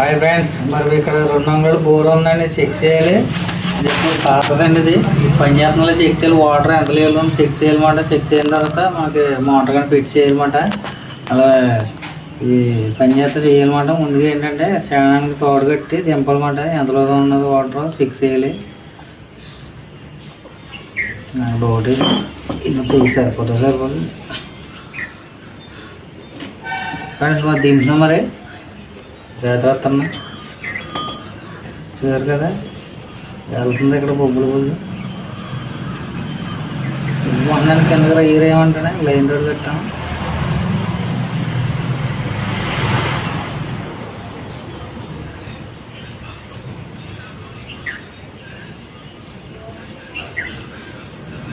Hi friends మరి ఇక్కడ రెండు అంగళ్ళు బోర్ ఉందండి చెక్ చేయాలి. ఇది పాతదండి ఇది. పని చెక్ చేయాలి. వాటర్ ఎంత లేదు చెక్ చేయాలన్నమాట చెక్ చేసిన తర్వాత మనకి మోటార్ కానీ ఫిట్ చేయాలన్నమాట అలా ఈ పని చేస్తే చేయాలన్నమాట ముందుగా ఏంటంటే శనానికి తోడు కట్టి దింపాలన్నమాట ఎంతలో ఉన్నది వాటర్ ఫిక్స్ చేయాలి. నాకు డౌట్. ఇది తెగి సరిపోతుంది సరిపోతుంది? ఫ్రెండ్స్ మరి దింపినా మరి. జాగ్రత్త అన్న చూసారు కదా? వెళ్తుంది ఇక్కడ బొబ్బులు బొబ్బులు. మొన్న కిందకి రైర్ ఏమంటానే లైన్ రోడ్ కట్టాము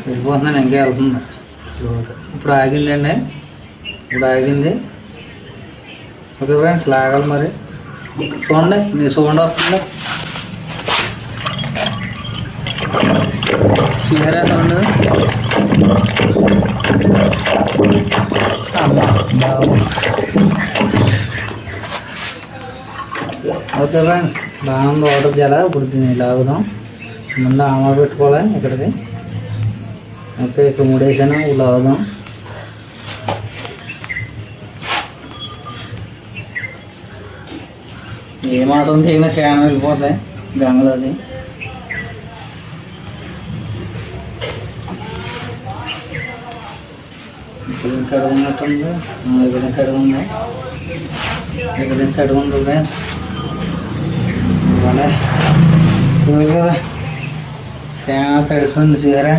వెళ్ళిపోతున్నాను ఇంకా వెళ్తుంది ఇప్పుడు ఆగిందండి. ఇప్పుడు ఆగింది. ఓకే ఫ్రెండ్స్ లాగాలి మరి. చూడండి మీ సౌండ్ వస్తుంది? చూసారా సౌండ్ అమ్మా బాబు. ఓకే ఫ్రెండ్స్ బాగుంది వాటర్ జల ఇప్పుడు దీన్ని లాగుదాం. ముందు ఆమ పెట్టుకోవాలి ఇక్కడికి? ఓకే ఇక్కడ మూడేసాను? ఇప్పుడు లాగుదాం. ఏ మాత్రం చేయకుండా శ్యామ వెళ్ళిపోతాయి గంగలోది ఇక్కడ ఇంకా ఉన్నట్టుంది ఆ, ఇక్కడ ఇంకా ఉంది ఇక్కడ ఇంకా ఉంది ఫ్రెండ్స్ ఇవాళ ఇదిగో కదా శ్యామ తడిసిపోయింది చూసారా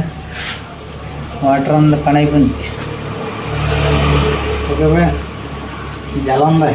వాటర్ ఉంది పని అయిపోయింది ఓకే ఫ్రెండ్స్ జలం ఉంది